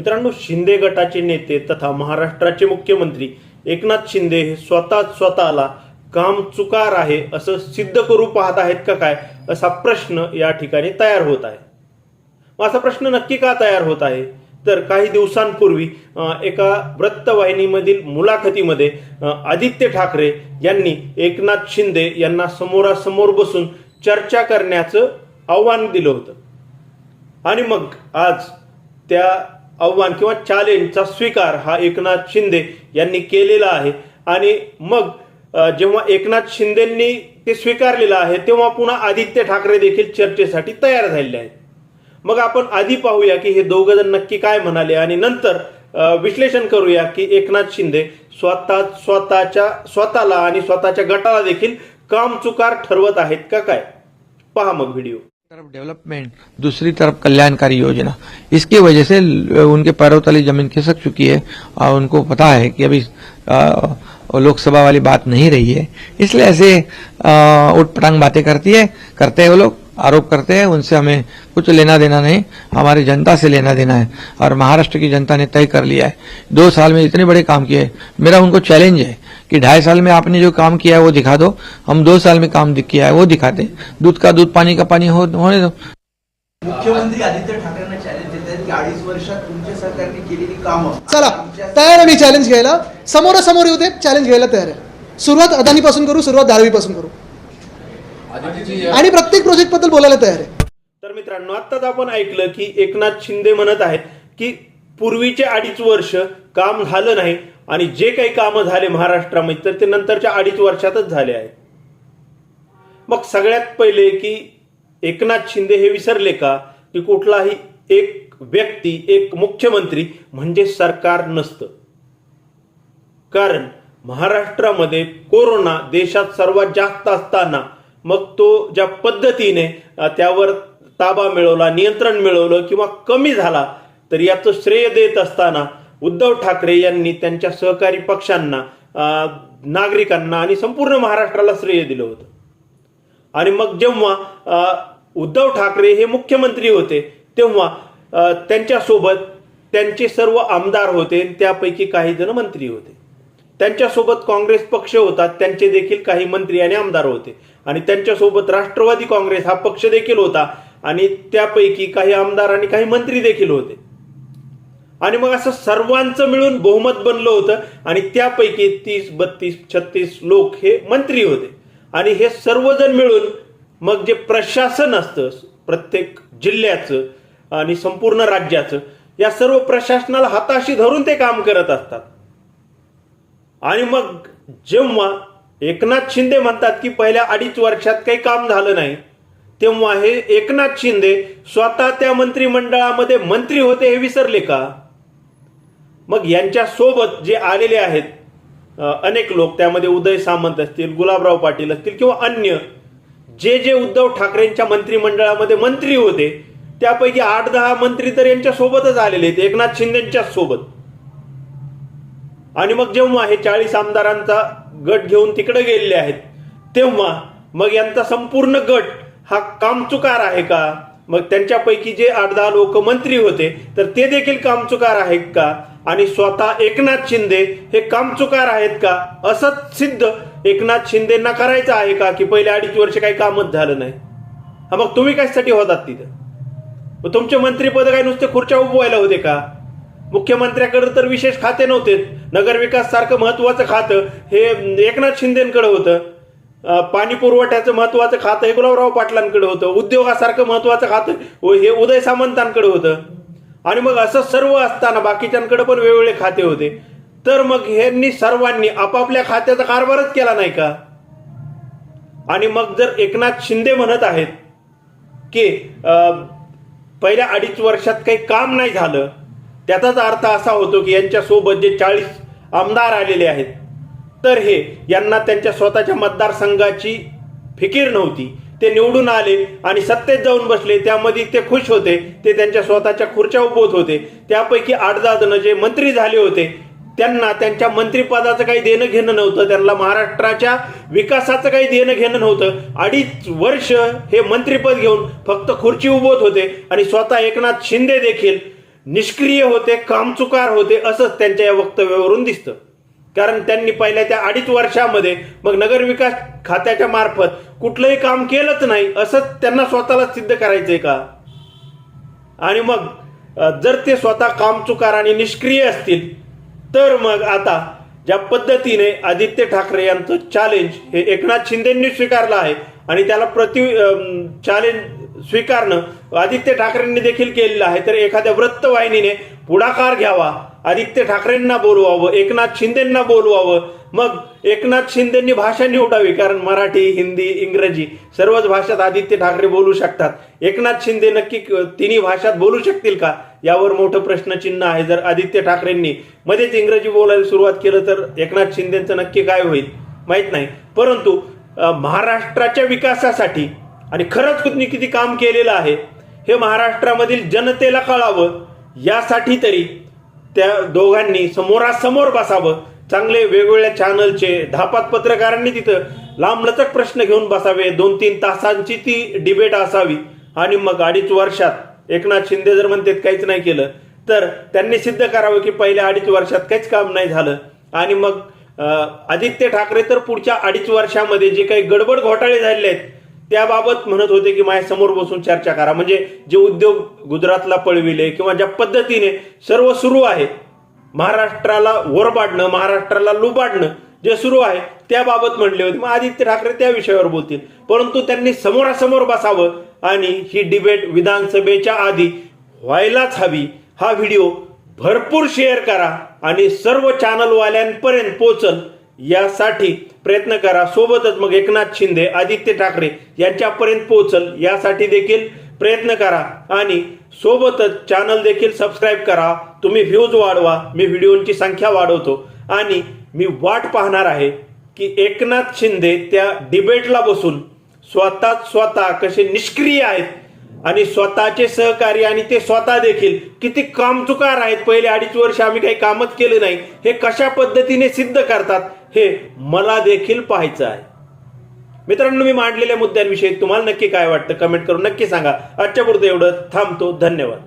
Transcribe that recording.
मित्रांनो शिंदे गटाचे नेते तथा महाराष्ट्राचे मुख्यमंत्री एकनाथ शिंदे हे स्वतः स्वतःला काम चुकार आहे असं सिद्ध करू पाहत आहेत का काय असा प्रश्न या ठिकाणी तयार होत आहे. मग असा प्रश्न नक्की का तयार होत आहे? तर काही दिवसांपूर्वी एका वृत्तवाहिनीमधील मुलाखतीमध्ये आदित्य ठाकरे यांनी एकनाथ शिंदे यांना समोरासमोर बसून चर्चा करण्याचं आव्हान दिलं होतं. आणि मग आज त्या आव्हान किंवा चॅलेंजचा स्वीकार हा एकनाथ शिंदे यांनी केलेला आहे. आणि मग जेव्हा एकनाथ शिंदेंनी ते स्वीकारलेलं आहे तेव्हा पुन्हा आदित्य ठाकरे देखील चर्चेसाठी तयार झालेले आहेत. मग आपण आधी पाहूया की हे दोघं जण नक्की काय म्हणाले आणि नंतर विश्लेषण करूया की एकनाथ शिंदे स्वतः स्वतःच्या स्वतःला आणि स्वतःच्या गटाला देखील कामचुकार ठरवत आहेत का काय? पहा मग व्हिडिओ. तरफ़ डेवलपमेंट दूसरी तरफ़ कल्याणकारी योजना। इसकी वजह से उनके पैरों तली ज़मीन खिसक चुकी है और उनको पता है कि अभी लोकसभा वाली बात नहीं रही है। इसलिए ऐसे अ, उठपटांग बातें करती है करते हैं वो लोग आरोप करते हैं उनसे हमें कुछ लेना देना नहीं हमारी जनता से लेना देना है और महाराष्ट्र की जनता ने तय कर लिया है। दो साल में इतने बड़े काम किए मेरा उनको चैलेंज है कि ढाई साल में आपने जो काम किया है वो दिखा दो। हम दो साल में काम किया है वो दिखाते। दूध का दूध पानी का पानी हो होने दो। मुख्यमंत्री आदित्य ठाकरेंना चॅलेंज देत आहेत की अडीच वर्षात तुमच्या सरकारने केलेली कामं चला तयार आहे मी चॅलेंज घ्यायला. समोरासमोर येऊ दे चॅलेंज घ्यायला तयार आहे. सुरुवात अदानीपासून करू सुरुवात धारावीपासून करू. आणि प्रत्येक प्रोजेक्टबद्दल बोलायला तयार आहे. तर मित्रांनो आत्ताच आपण ऐकलं की एकनाथ शिंदे म्हणत आहेत की पूर्वीचे अडीच वर्ष काम झालं नाही. आणि जे काही कामं झाले महाराष्ट्रामध्ये तर ते नंतरच्या अडीच वर्षातच झाले आहे मग सगळ्यात पहिले की एकनाथ शिंदे हे विसरले का? की कुठलाही एक व्यक्ती एक मुख्यमंत्री म्हणजे सरकार नसतं. कारण महाराष्ट्रामध्ये कोरोना देशात सर्वात जास्त असताना मग तो ज्या पद्धतीने त्यावर ताबा मिळवला नियंत्रण मिळवलं किंवा कमी झाला तर याचं श्रेय देत असताना उद्धव ठाकरे यांनी त्यांच्या सहकारी पक्षांना नागरिकांना आणि संपूर्ण महाराष्ट्राला श्रेय दिलं होतं. आणि मग जेव्हा उद्धव ठाकरे हे मुख्यमंत्री होते तेव्हा त्यांच्यासोबत त्यांचे सर्व आमदार होते त्यापैकी काही जण मंत्री होते. त्यांच्यासोबत काँग्रेस पक्ष होता त्यांचे देखील काही मंत्री आणि आमदार होते. आणि त्यांच्यासोबत राष्ट्रवादी काँग्रेस हा पक्ष देखील होता आणि त्यापैकी काही आमदार आणि काही मंत्री देखील होते. आणि मग असं सर्वांचं मिळून बहुमत बनलं होतं आणि त्यापैकी तीस बत्तीस छत्तीस लोक हे मंत्री होते. आणि हे सर्वजण मिळून मग जे प्रशासन असतं प्रत्येक जिल्ह्याचं आणि संपूर्ण राज्याचं या सर्व प्रशासनाला हाताशी धरून ते काम करत असतात. आणि मग जेव्हा एकनाथ शिंदे म्हणतात की पहिल्या अडीच वर्षात काही काम झालं नाही तेव्हा हे एकनाथ शिंदे स्वतः त्या मंत्रिमंडळामध्ये मंत्री होते हे विसरले का? मग यांच्यासोबत जे आलेले आहेत अनेक लोक त्यामध्ये उदय सामंत असतील गुलाबराव पाटील असतील किंवा अन्य जे जे उद्धव ठाकरेंच्या मंत्रिमंडळामध्ये मंत्री होते त्यापैकी आठ दहा मंत्री तर यांच्या सोबतच आलेले आहेत एकनाथ शिंदेच्या सोबत. आणि मग जेव्हा हे चाळीस आमदारांचा गट घेऊन तिकडे गेलेले आहेत तेव्हा मग यांचा संपूर्ण गट हा कामचुकार आहे का? मग त्यांच्यापैकी जे आठ दहा लोक मंत्री होते तर ते देखील कामचुकार आहेत का? आणि स्वतः एकनाथ शिंदे हे कामचुकार आहेत का? असंच सिद्ध एकनाथ शिंदेना करायचं आहे का? की पहिले अडीच वर्ष काही कामच झालं नाही? हा मग तुम्ही कशासाठी होतात तिथं? मग तुमचे मंत्रीपद काय नुसते खुर्च्या उभवायला होते का? मुख्यमंत्र्याकडे तर विशेष खाते नव्हते. नगरविकास सारखं महत्वाचं खातं हे एकनाथ शिंदेकडे होतं. पाणी पुरवठ्याचं महत्वाचं खातं हे गुलाबराव पाटलांकडे होतं. उद्योगासारखं महत्वाचं खातं हे उदय सामंतांकडे होतं. आणि मग असं सर्व असताना बाकीच्यांकडे पण वेगवेगळे खाते होते. तर मग ह्यांनी सर्वांनी आपापल्या खात्याचा कारभारच केला नाही का? आणि मग जर एकनाथ शिंदे म्हणत आहेत की पहिल्या अडीच वर्षात काही काम नाही झालं त्याचाच अर्थ असा होतो की यांच्यासोबत जे चाळीस आमदार आलेले आहेत तर हे यांना त्यांच्या स्वतःच्या मतदारसंघाची फिकीर नव्हती. ते निवडून आले आणि सत्तेत जाऊन बसले त्यामध्ये ते खुश होते ते त्यांच्या स्वतःच्या खुर्च्या उपवत होते. त्यापैकी आठ दहा जण जे मंत्री झाले होते त्यांना त्यांच्या मंत्रिपदाचं काही देणं घेणं नव्हतं त्यांना महाराष्ट्राच्या विकासाचं काही देणं घेणं नव्हतं. अडीच वर्ष हे मंत्रिपद घेऊन फक्त खुर्ची उभवत होते आणि स्वतः एकनाथ शिंदे देखील निष्क्रिय होते कामचुकार होते असंच त्यांच्या या वक्तव्यावरून दिसतं. कारण त्यांनी पहिल्या त्या अडीच वर्षामध्ये मग नगरविकास खात्याच्या मार्फत कुठलंही काम केलंच नाही असंच त्यांना स्वतःला सिद्ध करायचंय का? आणि मग जर ते स्वतः कामचुकार आणि निष्क्रिय असतील तर मग आता ज्या पद्धतीने आदित्य ठाकरे यांचं चॅलेंज हे एकनाथ शिंदेंनी स्वीकारलं आहे आणि त्याला प्रति चॅलेंज स्वीकारणं आदित्य ठाकरेंनी देखील केलेलं आहे तर एखाद्या वृत्तवाहिनीने पुढाकार घ्यावा आदित्य ठाकरेंना बोलवावं एकनाथ शिंदेंना बोलवावं. मग एकनाथ शिंदेंनी भाषा निवडावी कारण मराठी हिंदी इंग्रजी सर्वच भाषात आदित्य ठाकरे बोलू शकतात. एकनाथ शिंदे नक्की तिन्ही भाषात बोलू शकतील का? यावर मोठं प्रश्नचिन्ह आहे. जर आदित्य ठाकरेंनी मध्येच इंग्रजी बोलायला सुरुवात केलं तर एकनाथ शिंदेचं नक्की काय होईल? माहीत नाही. परंतु महाराष्ट्राच्या विकासासाठी आणि खरंच कुठनी किती काम केलेलं आहे हे महाराष्ट्रामधील जनतेला कळावं. यासाठी तरी त्या दोघांनी समोरासमोर बसावं. चांगले वेगवेगळ्या चॅनलचे धापात पत्रकारांनी तिथं लांबलचक प्रश्न घेऊन बसावे. दोन तीन तासांची ती डिबेट असावी. आणि मग अडीच वर्षात एकनाथ शिंदे जर म्हणतात काहीच नाही केलं तर त्यांनी सिद्ध करावं की पहिल्या अडीच वर्षात काहीच काम नाही झालं. आणि मग आदित्य ठाकरे तर पुढच्या अडीच वर्षामध्ये जे काही गडबड घोटाळे झालेले आहेत त्याबाबत म्हणत होते की माझ्यासमोर बसून चर्चा करा. म्हणजे जे उद्योग गुजरातला पळविले किंवा ज्या पद्धतीने सर्व सुरू आहे महाराष्ट्राला ओरबाडणं महाराष्ट्राला लुबाडणं जे सुरू आहे त्याबाबत म्हणले होते. मग आदित्य ठाकरे त्या विषयावर बोलतील. परंतु त्यांनी समोरासमोर बसावं आणि ही डिबेट विधानसभेच्या आधी व्हायलाच हवी. हा व्हिडिओ भरपूर शेअर करा आणि सर्व चॅनलवाल्यांपर्यंत पोचल यासाठी प्रयत्न करा. सोबतच मग एकनाथ शिंदे आदित्य ठाकरे यांच्यापर्यंत पोहोचल. यासाठी देखील प्रयत्न करा. आणि सोबतच चॅनल देखील सबस्क्राईब करा. तुम्ही व्ह्यूज वाढवा. मी व्हिडिओची संख्या वाढवतो. आणि मी वाट पाहणार आहे की एकनाथ शिंदे त्या डिबेटला बसून स्वतः स्वतः कसे निष्क्रिय आहेत आणि स्वतःचे सहकारी आणि ते स्वतः देखील किती कामचुकार आहेत. पहिले अडीच वर्ष आम्ही काही कामच केलं नाही. हे कशा पद्धतीने सिद्ध करतात? हे मला देखील पाहायचं आहे. मित्रांनो मी मांडलेल्या मुद्द्यांविषयी तुम्हाला नक्की काय वाटतं? कमेंट करून नक्की सांगा. आजच्या पुरतं एवढं थांबतो. धन्यवाद.